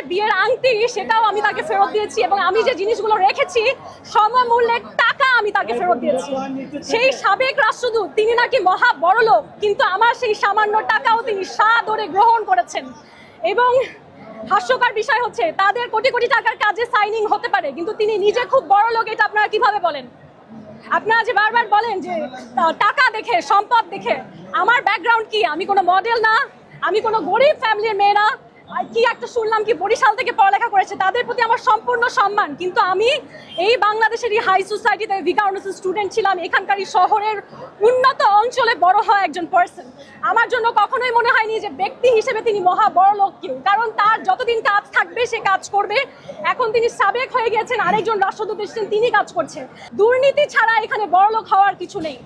যে বিয়ের আংটি সেটাও আমি তাকে ফেরত দিয়েছি এবং আমি যে জিনিসগুলো রেখেছি সমমূল্যের টাকা আমি তাকে ফেরত দিয়েছি। সেই সাবেক রাষ্ট্রদূত, তিনি নাকি মহা বড়লোক কিন্তু আমার সেই সামান্য টাকাও তিনি সাদরে গ্রহণ করেছেন। এবং হাস্যকর বিষয় হচ্ছে, তাদের কোটি কোটি টাকার কাজে সাইনিং হতে পারে, কিন্তু তিনি নিজে খুব বড় লোক, এটা আপনারা কীভাবে বলেন? আপনারা যে বারবার বলেন যে টাকা দেখে, সম্পদ দেখে, আমার ব্যাকগ্রাউন্ড কি? আমি কোনো মডেল না, আমি কোনো গরিব ফ্যামিলির মেয়ে না কি একটা শুনলাম কি বরিশাল থেকে পড়ালেখা করেছে, তাদের প্রতি আমার সম্পূর্ণ সম্মান। কিন্তু আমি এই বাংলাদেশেরই হাই সোসাইটিতে ভিকাউন্সের স্টুডেন্ট ছিলাম, এখানকারই শহরের উন্নত অঞ্চলে বড় হওয়া একজন পার্সন আমার জন্য কখনোই মনে হয়নি যে ব্যক্তি হিসেবে তিনি মহা বড় লোক কেউ, কারণ তার যতদিন কাজ থাকবে, সে কাজ করবে। এখন তিনি সাবেক হয়ে গেছেন, আরেকজন রাষ্ট্রদূত এসেছেন, তিনি কাজ করছেন। দুর্নীতি ছাড়া এখানে বড় লোক হওয়ার কিছু নেই।